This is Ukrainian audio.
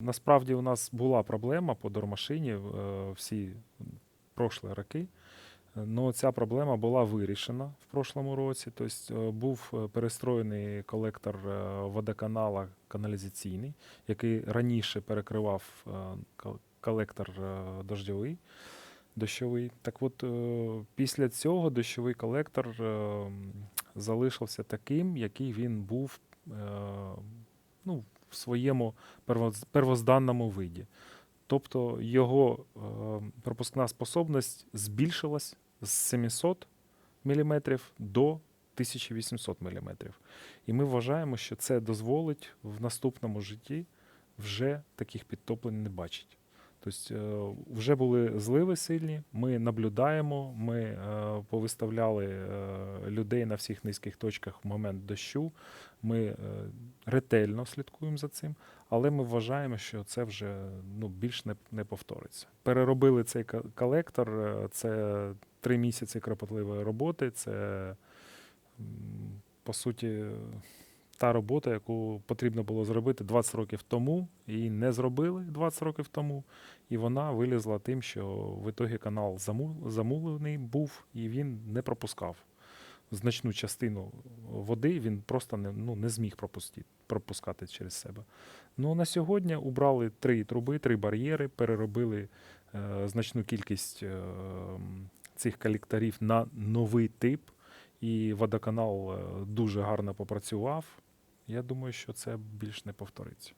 Насправді у нас була проблема по дормашині е, всі прошлі роки. Ну, ця проблема була вирішена в прошлому році. Тобто е, був е, перестроєний колектор водоканала каналізаційний, який раніше перекривав колектор дождьовий. Дощовий. Так от, після цього дощовий колектор залишився таким, який він був ну, в своєму первоз- первозданному виді. Тобто його е, пропускна способність збільшилась з 700 мм до 1800 мм. І ми вважаємо, що це дозволить в наступному житті вже таких підтоплень не бачити. Тобто е, вже були зливи сильні, ми наблюдаємо, ми е, повиставляли е, людей на всіх низьких точках в момент дощу. Ми ретельно слідкуємо за цим, але ми вважаємо, що це вже ну, більш не, не повториться. Переробили цей колектор, це три місяці кропотливої роботи, це по суті та робота, яку потрібно було зробити 20 років тому, і не зробили 20 років тому. І вона вилізла тим, що в ітогі канал замулений був і він не пропускав. Значну частину води він просто не, ну, не зміг пропусти, пропускати через себе. Ну, на сьогодні убрали три труби, три бар'єри, переробили е, значну кількість е, цих колекторів на новий тип, і водоканал е, дуже гарно попрацював. Я думаю, що це більш не повториться.